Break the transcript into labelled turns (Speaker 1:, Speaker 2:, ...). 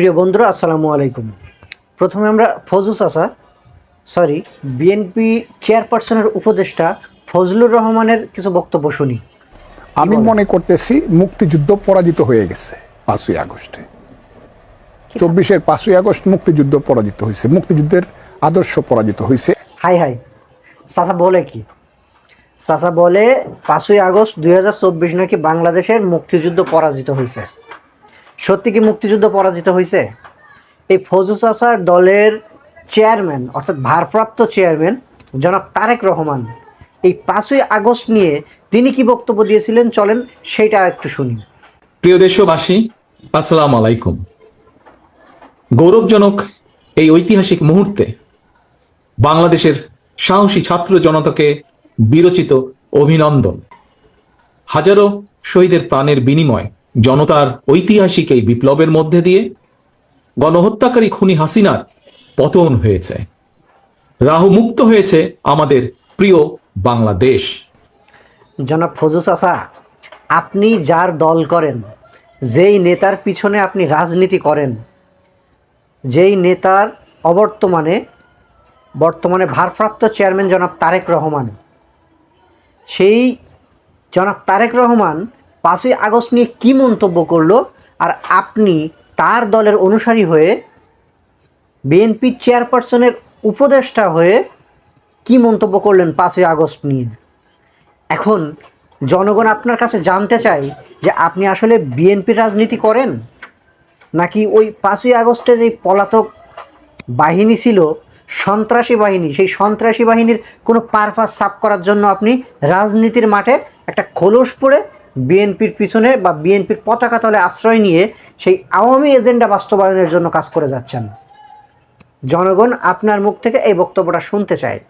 Speaker 1: প্রিয় বন্ধুরা আসসালামু আলাইকুম। প্রথমে আমরা ফজু চাচা সরি বিএনপি চেয়ারপারসনের উপদেষ্টা ফজলুর রহমানের কিছু বক্তব্য শুনি।
Speaker 2: আমি মনে করতেছি মুক্তিযুদ্ধ পরাজিত হয়ে গেছে পাঁচই আগস্টে। চব্বিশের পাঁচই আগস্ট মুক্তিযুদ্ধ পরাজিত হয়েছে মুক্তিযুদ্ধের আদর্শ পরাজিত হয়েছে।
Speaker 1: হাই হাই চাচা বলে কি? চাচা বলে পাঁচই আগস্ট দুই হাজার চব্বিশ নাকি বাংলাদেশের মুক্তিযুদ্ধ পরাজিত হয়েছে। সত্যি কি মুক্তিযুদ্ধ পরাজিত হয়েছে? এই ফজু চাচার দলের চেয়ারম্যান অর্থাৎ ভারপ্রাপ্ত চেয়ারম্যান জনাব তারেক রহমান, এই পাঁচই আগস্ট নিয়ে তিনি কি বক্তব্য দিয়েছিলেন? চলেন সেইটা একটু শুনি।
Speaker 3: প্রিয় দেশবাসী, আসসালাম আলাইকুম। গৌরবজনক এই ঐতিহাসিক মুহূর্তে বাংলাদেশের সাহসী ছাত্র জনতাকে বিরচিত অভিনন্দন। হাজারো শহীদের প্রাণের বিনিময় জনতার ঐতিহাসিক এই বিপ্লবের মধ্যে দিয়ে গণহত্যাকারী খুনি হাসিনার পতন হয়েছে। রাহু মুক্ত হয়েছে আমাদের প্রিয় বাংলাদেশ।
Speaker 1: জনাব ফজু চাচা, আপনি যার দল করেন, যেই নেতার পিছনে আপনি রাজনীতি করেন, যেই নেতার অবর্তমানে, বর্তমানে ভারপ্রাপ্ত চেয়ারম্যান জনাব তারেক রহমান, সেই জনাব তারেক রহমান পাঁচই আগস্ট নিয়ে কী মন্তব্য করল? আর আপনি তার দলের অনুসারী হয়ে বিএনপি চেয়ারপারসনের উপদেষ্টা হয়ে কি মন্তব্য করলেন পাঁচই আগস্ট নিয়ে? এখন জনগণ আপনার কাছে জানতে চায় যে আপনি আসলে বিএনপির রাজনীতি করেন? নাকি ওই পাঁচই আগস্টে যে পলাতক বাহিনী ছিল, সন্ত্রাসী বাহিনী, সেই সন্ত্রাসী বাহিনীর কোনো পারপাস সাফ করার জন্য আপনি রাজনীতির মাঠে একটা খোলস পড়ে বিএনপির পিছনে বা বিএনপির পতাকা তলে আশ্রয় নিয়ে সেই আওয়ামী এজেন্ডা বাস্তবায়নের জন্য কাজ করে যাচ্ছেন। জনগণ আপনার মুখ থেকে এই বক্তব্যটা শুনতে চায়।